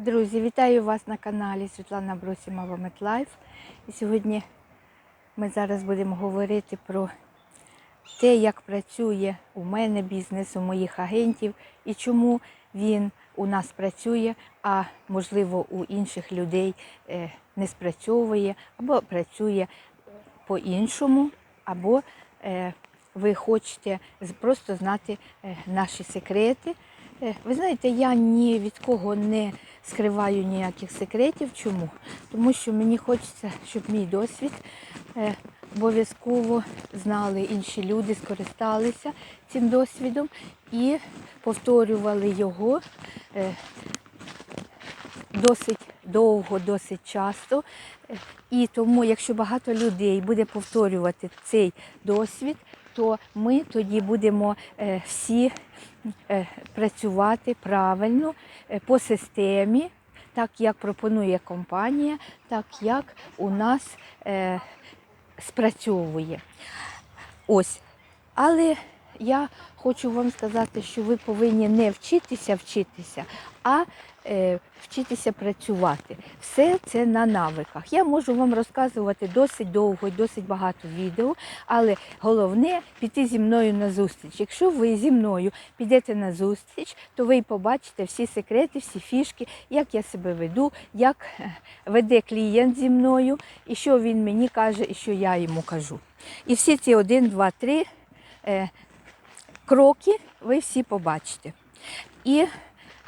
Друзі, вітаю вас на каналі Світлана Бросімова Метлайф. І сьогодні ми зараз будемо говорити про те, як працює у мене бізнес, у моїх агентів і чому він у нас працює, а можливо у інших людей е, не спрацьовує або працює по-іншому, або е, ви хочете просто знати е, наші секрети. Ви знаєте, я ні від кого не скриваю ніяких секретів. Чому? Тому що мені хочеться, щоб мій досвід е, обов'язково знали інші люди, скористалися цим досвідом і повторювали його е, досить довго, досить часто. Е, І тому, якщо багато людей буде повторювати цей досвід, то ми тоді будемо е, всі е, працювати правильно е, по системі, так як пропонує компанія, так як у нас спрацьовує. Ось. Але я хочу вам сказати, що ви повинні не вчитися вчитися, а е, вчитися працювати. Все це на навиках. Я можу вам розказувати досить довго і досить багато відео, але головне піти зі мною на зустріч. Якщо ви зі мною підете на зустріч, то ви побачите всі секрети, всі фішки, як я себе веду, як е, веде клієнт зі мною, і що він мені каже, і що я йому кажу. І всі ці один, два, три е, кроки ви всі побачите. І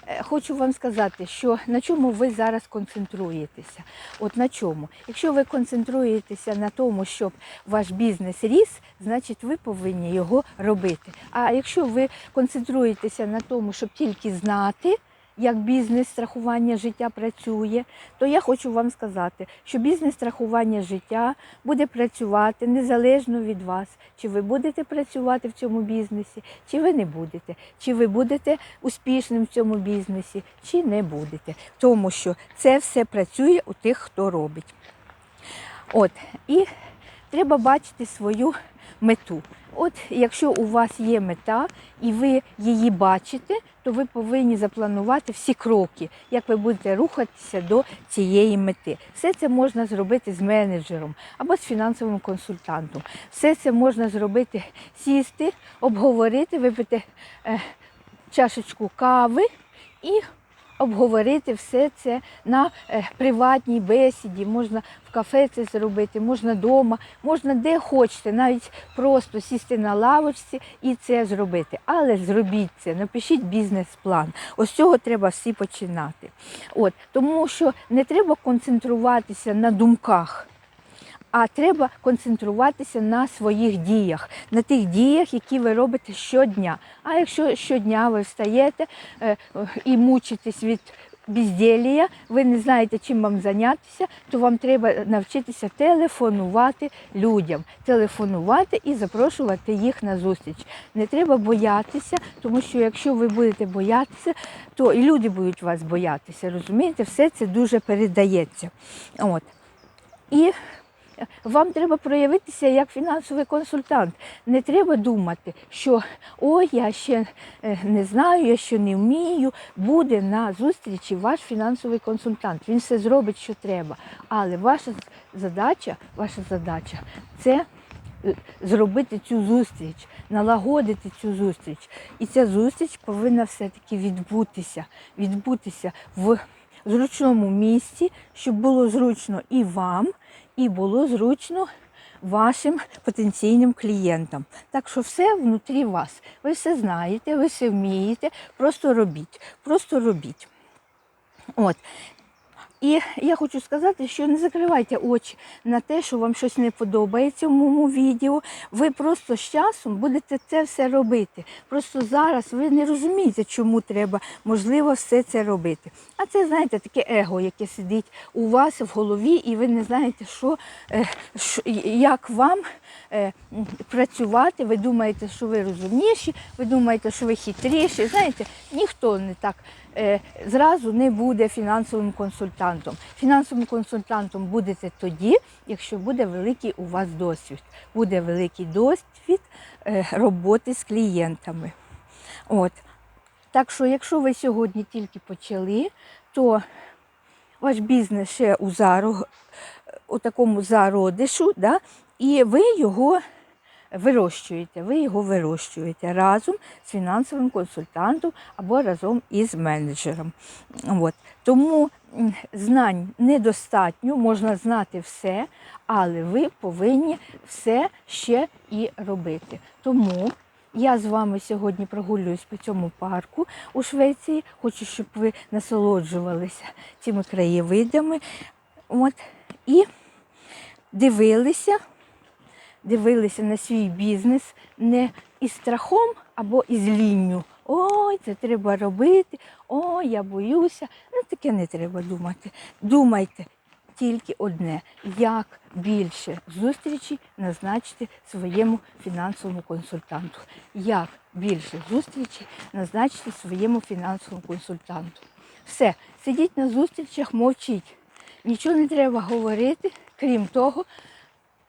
е, хочу вам сказати, що на чому ви зараз концентруєтеся. От на чому? Якщо ви концентруєтеся на тому, щоб ваш бізнес ріс, значить ви повинні його робити. А якщо ви концентруєтеся на тому, щоб тільки знати, як бізнес страхування життя працює, то я хочу вам сказати, що бізнес страхування життя буде працювати незалежно від вас, чи ви будете працювати в цьому бізнесі, чи ви не будете, чи ви будете успішним в цьому бізнесі, чи не будете. Тому що це все працює у тих, хто робить. От, і треба бачити свою мету. От якщо у вас є мета і ви її бачите, то ви повинні запланувати всі кроки, як ви будете рухатися до цієї мети. Все це можна зробити з менеджером або з фінансовим консультантом. Все це можна зробити, сісти, обговорити, випити е, чашечку кави і обговорити все це на е, приватній бесіді. Можна в кафе це зробити, можна вдома, можна де хочете, навіть просто сісти на лавочці і це зробити. Але зробіть це, напишіть бізнес-план. Ось цього треба всі починати. От, тому що не треба концентруватися на думках. А треба концентруватися на своїх діях, на тих діях, які ви робите щодня. А якщо щодня ви встаєте е, і мучитесь від безділля, ви не знаєте, чим вам зайнятися, то вам треба навчитися телефонувати людям, телефонувати і запрошувати їх на зустріч. Не треба боятися, тому що якщо ви будете боятися, то і люди будуть вас боятися. Розумієте, все це дуже передається. От. І вам треба проявитися як фінансовий консультант. Не треба думати, що ой, я ще е, не знаю, я ще не вмію. Буде на зустрічі ваш фінансовий консультант. Він все зробить, що треба. Але ваша задача, ваша задача це е, зробити цю зустріч, налагодити цю зустріч. І ця зустріч повинна все-таки відбутися, відбутися в зручному місці, щоб було зручно і вам, і було зручно вашим потенційним клієнтам. Так що все внутрі вас. Ви все знаєте, ви все вмієте, просто робіть, просто робіть. От. І я хочу сказати, що не закривайте очі на те, що вам щось не подобається в моєму відео. Ви просто з часом будете це все робити. Просто зараз ви не розумієте, чому треба, можливо, все це робити. А це, знаєте, таке его, яке сидить у вас в голові, і ви не знаєте, що, е, що як вам е, працювати. Ви думаєте, що ви розумніші, ви думаєте, що ви хитріші. Знаєте, ніхто не так зразу не буде фінансовим консультантом. Фінансовим консультантом будете тоді, якщо буде великий у вас досвід. Буде великий досвід е, роботи з клієнтами. От. Так що, якщо ви сьогодні тільки почали, то ваш бізнес ще у, зарог, у такому зародишу, да, і ви його вирощуєте, ви його вирощуєте разом з фінансовим консультантом або разом із менеджером. От. Тому знань недостатньо, можна знати все, але ви повинні все ще і робити. Тому я з вами сьогодні прогулююсь по цьому парку у Швеції. Хочу, щоб ви насолоджувалися цими краєвидами. От. І дивилися, дивилися на свій бізнес не із страхом або із лінню. Ой, це треба робити, ой, я боюся. Ну, таке не треба думати. Думайте тільки одне, як більше зустрічей назначити своєму фінансовому консультанту. Як більше зустрічей назначити своєму фінансовому консультанту. Все, сидіть на зустрічах, мовчіть. Нічого не треба говорити, крім того,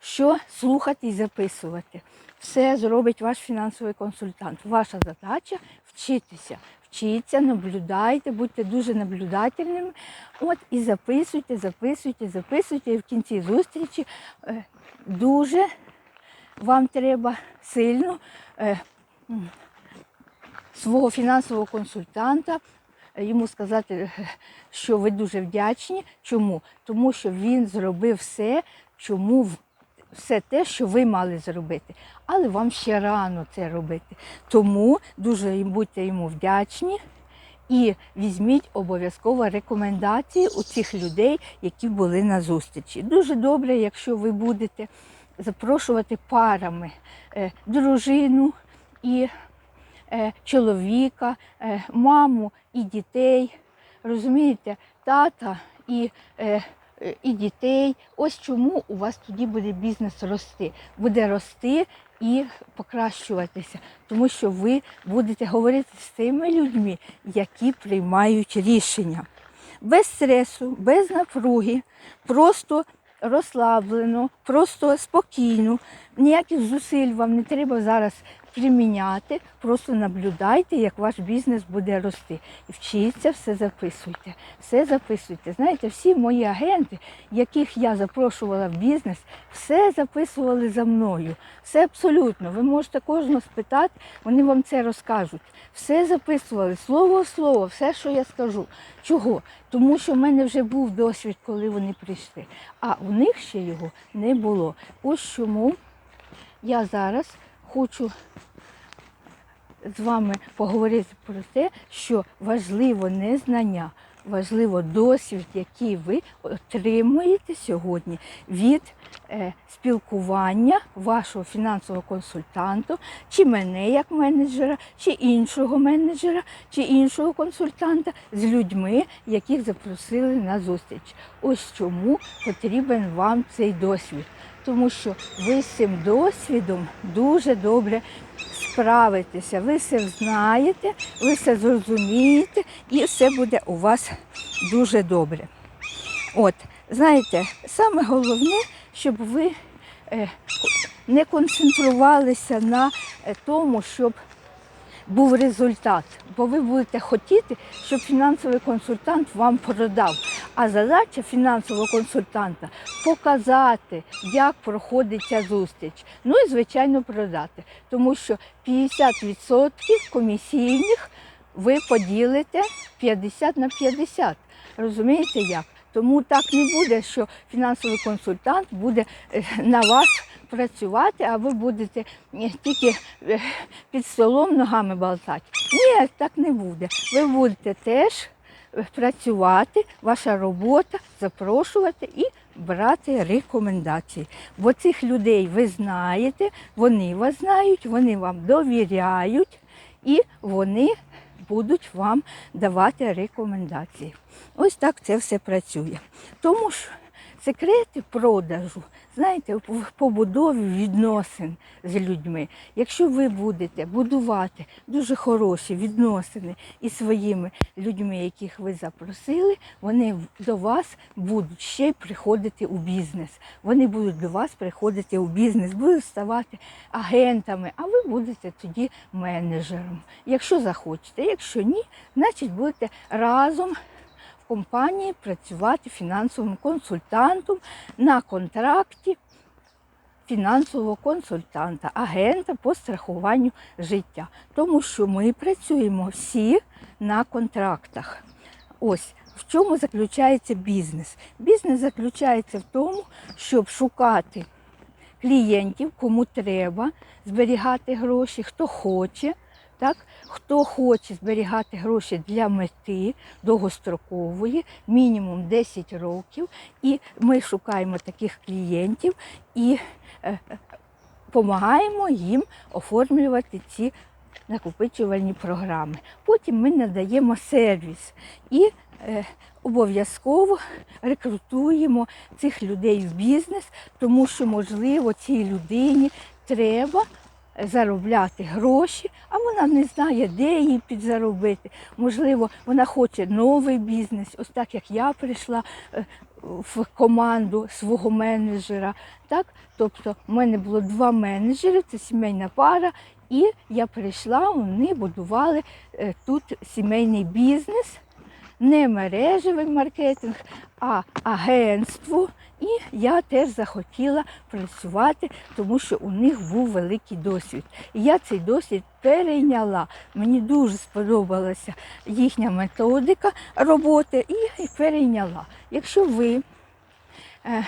що слухати і записувати. Все зробить ваш фінансовий консультант. Ваша задача вчитися. Вчіться, наблюдайте, будьте дуже наблюдательними. От і записуйте, записуйте, записуйте. І в кінці зустрічі е, дуже вам треба сильно е, свого фінансового консультанта е, йому сказати, що ви дуже вдячні. Чому? Тому що він зробив все, чому все те, що ви мали зробити. Але вам ще рано це робити. Тому дуже будьте йому вдячні. І візьміть обов'язково рекомендації у цих людей, які були на зустрічі. Дуже добре, якщо ви будете запрошувати парами е, дружину і е, чоловіка, е, маму і дітей. Розумієте, тата і, і дітей. Ось чому у вас тоді буде бізнес рости. Буде рости і покращуватися, тому що ви будете говорити з тими людьми, які приймають рішення. Без стресу, без напруги, просто розслаблено, просто спокійно. Ніяких зусиль вам не треба зараз приміняти, просто наблюдайте, як ваш бізнес буде рости. І вчіться, все записуйте. Все записуйте. Знаєте, всі мої агенти, яких я запрошувала в бізнес, все записували за мною. Все абсолютно. Ви можете кожного спитати, вони вам це розкажуть. Все записували, слово в слово, все, що я скажу. Чого? Тому що в мене вже був досвід, коли вони прийшли. А у них ще його не було. Ось чому я зараз хочу з вами поговорити про те, що важливо не знання, важливо досвід, який ви отримуєте сьогодні від е, спілкування вашого фінансового консультанту, чи мене як менеджера, чи іншого менеджера, чи іншого консультанта з людьми, яких запросили на зустріч. Ось чому потрібен вам цей досвід. Тому що ви з цим досвідом дуже добре справитеся. Ви все знаєте, ви все зрозумієте, і все буде у вас дуже добре. От, знаєте, саме головне, щоб ви е, не концентрувалися на е, тому, щоб був результат, бо ви будете хотіти, щоб фінансовий консультант вам продав. А задача фінансового консультанта показати, як проходить ця зустріч. Ну і звичайно продати. Тому що 50% комісійних ви поділите 50 на 50. Розумієте як? Тому так не буде, що фінансовий консультант буде е, на вас працювати, а ви будете е, тільки е, під столом ногами болтати. Ні, так не буде. Ви будете теж працювати, ваша робота запрошувати і брати рекомендації. Бо цих людей ви знаєте, вони вас знають, вони вам довіряють і вони будуть вам давати рекомендації. Ось так це все працює. Тому ж секрети продажу, знаєте, в побудові відносин з людьми. Якщо ви будете будувати дуже хороші відносини із своїми людьми, яких ви запросили, вони до вас будуть ще й приходити у бізнес. Вони будуть до вас приходити у бізнес, будуть ставати агентами, а ви будете тоді менеджером. Якщо захочете, якщо ні, значить будете разом компанії працювати фінансовим консультантом на контракті фінансового консультанта, агента по страхуванню життя. Тому що ми працюємо всі на контрактах. Ось в чому заключається бізнес. Бізнес заключається в тому, щоб шукати клієнтів, кому треба зберігати гроші, хто хоче. Так, хто хоче зберігати гроші для мети довгострокової, мінімум 10 років, і ми шукаємо таких клієнтів і е, допомагаємо їм оформлювати ці накопичувальні програми. Потім ми надаємо сервіс і е, обов'язково рекрутуємо цих людей в бізнес, тому що, можливо, цій людині треба заробляти гроші, вона не знає, де її підзаробити. Можливо, вона хоче новий бізнес, ось так як я прийшла е, в команду свого менеджера. Так? Тобто в мене було два менеджери, це сімейна пара, і я прийшла, вони будували е, тут сімейний бізнес. Не мережевий маркетинг, а агентство. І я теж захотіла працювати, тому що у них був великий досвід. І я цей досвід перейняла. Мені дуже сподобалася їхня методика роботи і перейняла. Якщо ви е,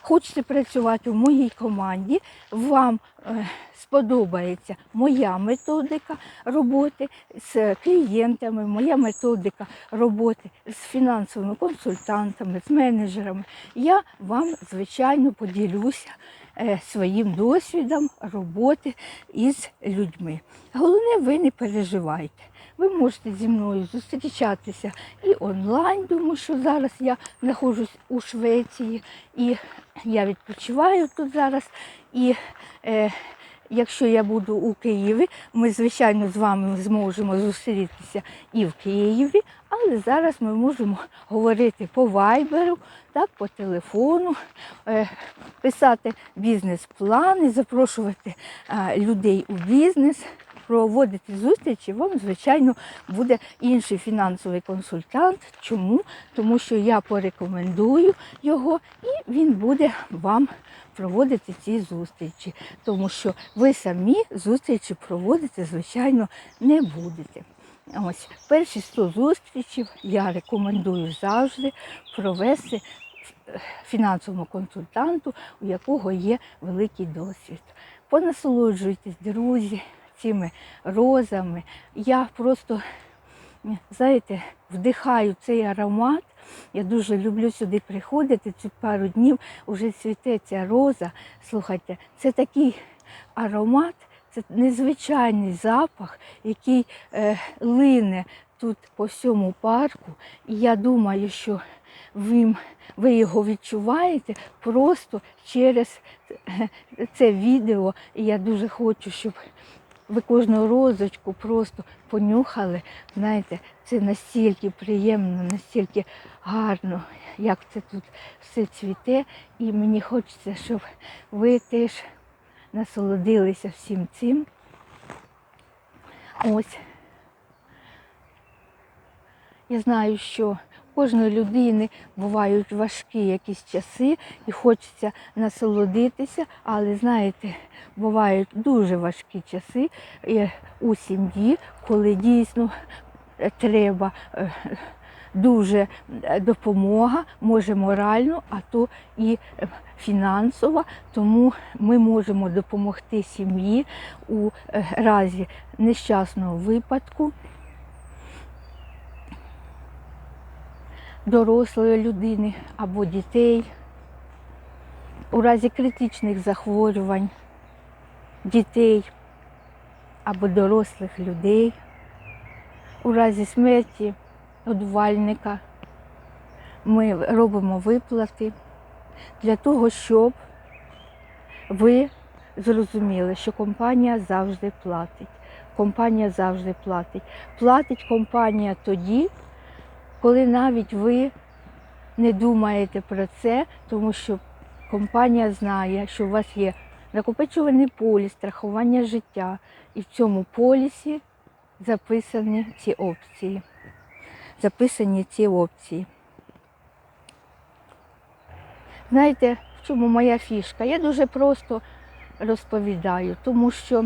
хочете працювати в моїй команді, вам е, сподобається моя методика роботи з клієнтами, моя методика роботи з фінансовими консультантами, з менеджерами, я вам, звичайно, поділюся своїм досвідом роботи із людьми. Головне, ви не переживайте. Ви можете зі мною зустрічатися і онлайн, тому що зараз я знаходжусь у Швеції і я відпочиваю тут зараз. І е, якщо я буду у Києві, ми, звичайно, з вами зможемо зустрітися і в Києві, але зараз ми можемо говорити по вайберу, так, по телефону, е, писати бізнес-плани, запрошувати людей у бізнес проводити зустрічі, вам, звичайно, буде інший фінансовий консультант. Чому? Тому що я порекомендую його і він буде вам проводити ці зустрічі. Тому що ви самі зустрічі проводити, звичайно, не будете. Ось перші 100 зустрічей я рекомендую завжди провести фінансовому консультанту, у якого є великий досвід. Понасолоджуйтесь, друзі цими розами. Я просто, знаєте, вдихаю цей аромат. Я дуже люблю сюди приходити. Цю пару днів вже цвіте ця роза. Слухайте, це такий аромат, це незвичайний запах, який е, лине тут по всьому парку. І я думаю, що ви, ви його відчуваєте просто через це відео. І я дуже хочу, щоб ви кожну розочку просто понюхали. Знаєте, це настільки приємно, настільки гарно, як це тут все цвіте. І мені хочеться, щоб ви теж насолодилися всім цим. Ось. Я знаю, що кожної людини бувають важкі якісь часи і хочеться насолодитися, але знаєте, бувають дуже важкі часи е, у сім'ї, коли дійсно е, треба е, дуже допомога, може морально, а то і фінансова. Тому ми можемо допомогти сім'ї у разі нещасного випадку. Дорослої людини або дітей, у разі критичних захворювань дітей або дорослих людей, у разі смерті годувальника ми робимо виплати для того, щоб ви зрозуміли, що компанія завжди платить. Компанія завжди платить. Платить компанія тоді, коли навіть ви не думаєте про це, тому що компанія знає, що у вас є накопичувальний поліс, страхування життя, і в цьому полісі записані ці опції. записані ці опції. Знаєте, в чому моя фішка? Я дуже просто розповідаю, тому що,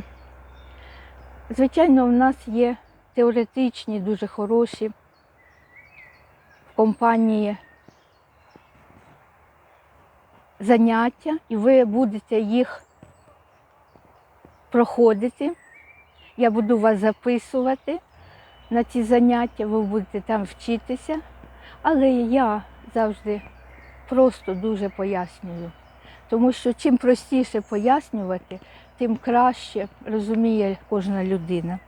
звичайно, в нас є теоретичні, дуже хороші компанії заняття, і ви будете їх проходити. Я буду вас записувати на ці заняття, ви будете там вчитися. Але я завжди просто дуже пояснюю. Тому що чим простіше пояснювати, тим краще розуміє кожна людина.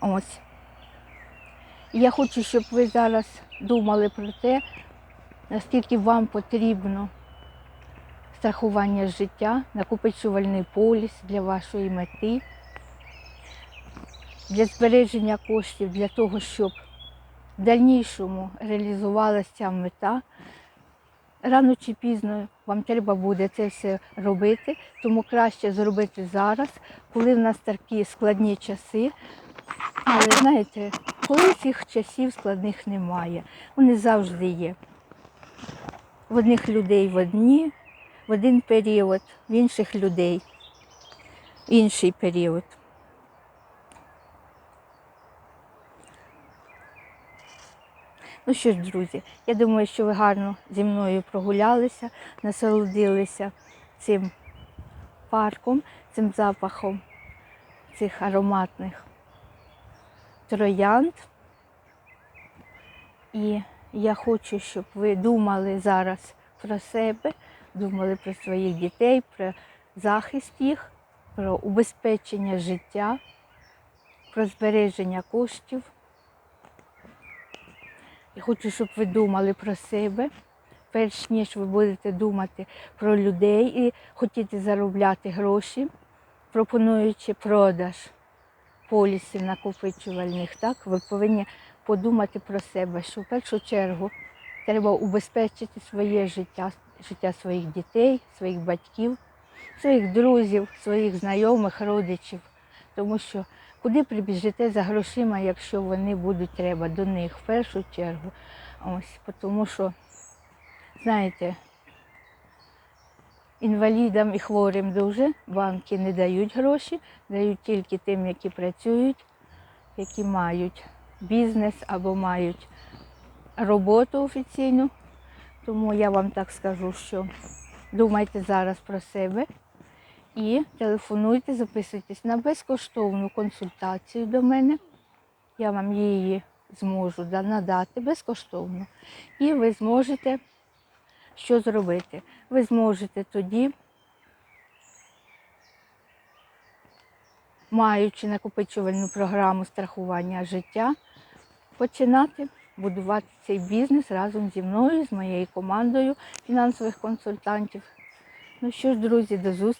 Ось. Я хочу, щоб ви зараз думали про те, наскільки вам потрібно страхування життя, накопичувальний поліс для вашої мети, для збереження коштів, для того, щоб в дальнішому реалізувалася ця мета. Рано чи пізно вам треба буде це все робити, тому краще зробити зараз, коли в нас такі складні часи. Але знаєте, коли цих часів складних немає, вони завжди є. В одних людей в одні, в один період, в інших людей в інший період. Ну що ж, друзі, я думаю, що ви гарно зі мною прогулялися, насолодилися цим парком, цим запахом цих ароматних троянд. І я хочу, щоб ви думали зараз про себе, думали про своїх дітей, про захист їх, про убезпечення життя, про збереження коштів. І хочу, щоб ви думали про себе, перш ніж ви будете думати про людей і хотіти заробляти гроші, пропонуючи продаж полісів накопичувальних, так, ви повинні подумати про себе, що в першу чергу треба убезпечити своє життя, життя своїх дітей, своїх батьків, своїх друзів, своїх знайомих, родичів. Тому що куди прибіжите за грошима, якщо вони будуть треба до них в першу чергу. Ось, тому що, знаєте, інвалідам і хворим дуже банки не дають гроші, дають тільки тим, які працюють, які мають бізнес або мають роботу офіційну. Тому я вам так скажу, що думайте зараз про себе і телефонуйте, записуйтесь на безкоштовну консультацію до мене. Я вам її зможу надати безкоштовно. І ви зможете що зробити? Ви зможете тоді, маючи накопичувальну програму страхування життя, починати будувати цей бізнес разом зі мною, з моєю командою фінансових консультантів. Ну що ж, друзі, до зустрічі.